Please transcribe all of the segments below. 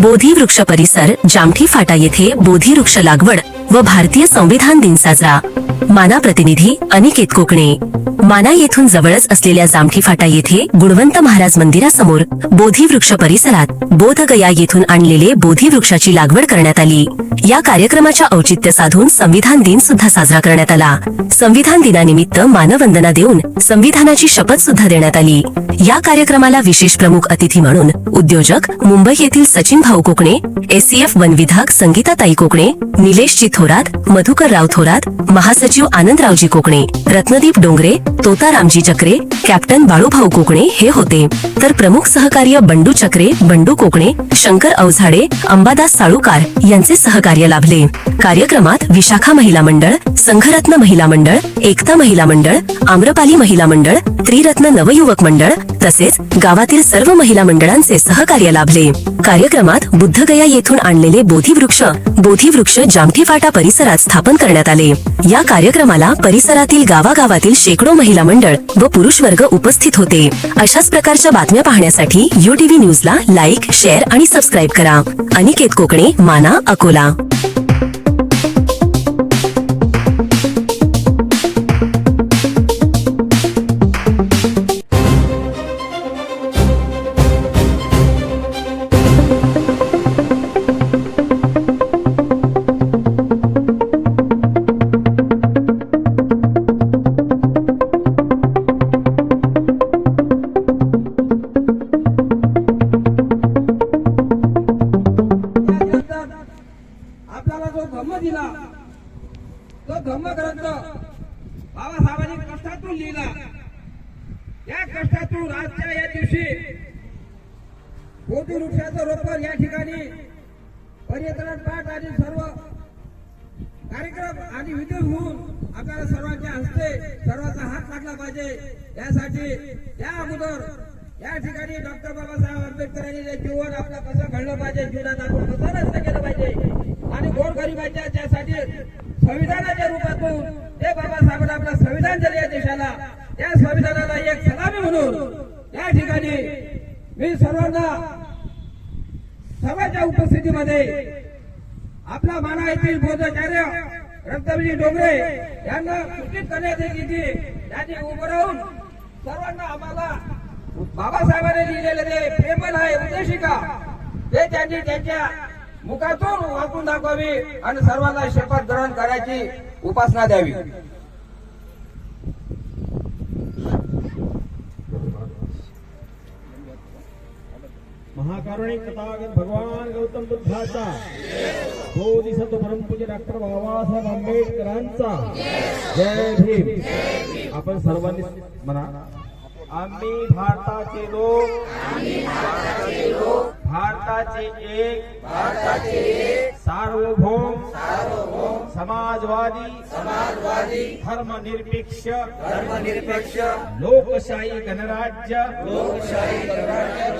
बोधी वृक्ष परिसर जामठी फाटा येथे बोधी वृक्ष लागवड व भारतीय संविधान दिन साजरा. माना प्रतिनिधी अनिकेत कोकणे. माना येथून जवळच असलेल्या जामठी फाटा येथे गुणवंत महाराज मंदिरासमोर बोधी वृक्ष परिसरात बोधगया येथून आणलेले बोधी वृक्षाची लागवड करण्यात आली. या कार्यक्रमाच्या औचित्य साधून संविधान दिन सुद्धा साजरा करण्यात आला. संविधान दिनानिमित्त मानवंदना देऊन संविधानाची शपथ सुद्धा देण्यात आली. या कार्यक्रमाला विशेष प्रमुख अतिथी म्हणून उद्योजक मुंबई येथील सचिन भाऊ कोकणे एससीएफ वन संगीताताई कोकणे निलेशजी थोरात मधुकर राव थोरात महासचिव आनंदरावजी कोकणे रत्नदीप डोंगरे तोतारामजी चक्रे कॅप्टन बाळूभाऊ कोकणे हे होते. तर प्रमुख सहकार्य बंडू चक्रे बंडू कोकणे शंकर अवझाडे अंबादास साळुकार यांचे सहकार्य लाभले. कार्यक्रमात विशाखा महिला मंडळ संघरत्न महिला मंडळ एकता महिला मंडळ आम्रपाली महिला मंडळ त्रिरत्न नवयुवक मंडळ तसेच गावातील सर्व महिला मंडळांचे सहकार्य लाभले. कार्यक्रमात बुद्धगया येथून आणलेले बोधीवृक्ष बोधीवृक्ष जामठी फाटा परिसरात स्थापन करण्यात आले. या कार्यक्रमाला परिसरातील गावागावातील शेकडो महिला मंडळ व पुरुष वर्ग उपस्थित होते. अशाच प्रकारच्या बातम्या पाहण्यासाठी यू टीव्ही न्यूजला लाईक शेअर आणि सबस्क्राईब करा. अनिकेत कोकणे माना अकोला. धम्म दिला तो धम्म ग्रंथ बाबासाहेबांनी कष्टातून लिहिला. या कष्टातून आजच्या या दिवशी कोटी वृक्षाचं रोपण या ठिकाणी पर्यटन पाठ आणि सर्व कार्यक्रम आणि विधी होऊन आपल्याला सर्वांच्या हस्ते सर्वांचा हात लागला पाहिजे. यासाठी त्या अगोदर या ठिकाणी डॉक्टर बाबासाहेब आंबेडकर यांनी जीवन आपलं कसं घडलं पाहिजे जीवनात आपण कसं नष्ट केलं पाहिजे संविधानाच्या रूपातून ते बाबासाहेबांना आपलं संविधान दिले या देशाला. त्या संविधानाला एक सलामी म्हणून या ठिकाणी मी सर्वांना सर्वांच्या उपस्थितीमध्ये आपला माना येथील बौद्धाचार्य रक्तबीजी डोंगरे यांना सूचित करण्यात येते की त्यांनी उभं राहून सर्वांना आम्हाला बाबासाहेबांनी लिहिलेले ते प्रेमल आहे उद्देशिका ते त्यांनी त्यांच्या मुखातून वाचून दाखवावी आणि सर्वांना शपथ ग्रहण करायची उपासना द्यावी. महाकारुणिक तथागत भगवान गौतम बुद्धाचा बोधिसत्व परमपूज्य डॉक्टर बाबासाहेब आंबेडकरांचा. जय भीम. आपण सर्वांनी म्हणा आम्ही भारताचे लोक. भारताचे एक सार्वभौम समाजवादी समाजवादी धर्मनिरपेक्ष धर्मनिरपेक्ष लोकशाही गणराज्य लोकशाही गणराज्य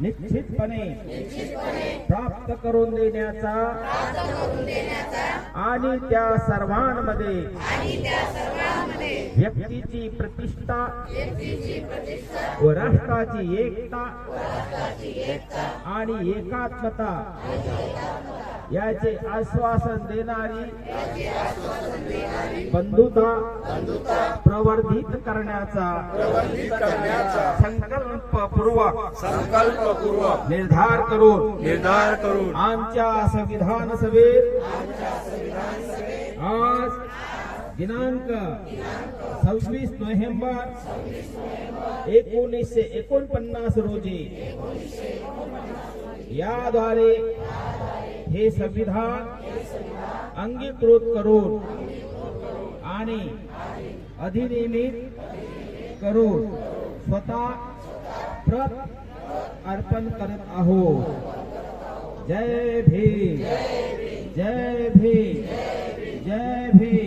निश्चितपणे प्राप्त करून देण्याचा आणि त्या सर्वांमध्ये व्यक्तीची प्रतिष्ठा व राष्ट्राची एकता आणि एकात्मता याचे आश्वासन देणारी बंधुता प्रवर्धित करण्याचा संकल्पपूर्वक संकल्पपूर्वक निर्धार करून निर्धार करून आमच्या संविधान सभेत आज दिनांक सव्वीस नोव्हेंबर एकोणीसशे एकोणपन्नास रोजी याद्वारे हे संविधान अंगीकृत करून आणि अधिनियमित करून स्वतः प्रत अर्पण करत आहोत. जय भीम. जय भीम. जय भीम.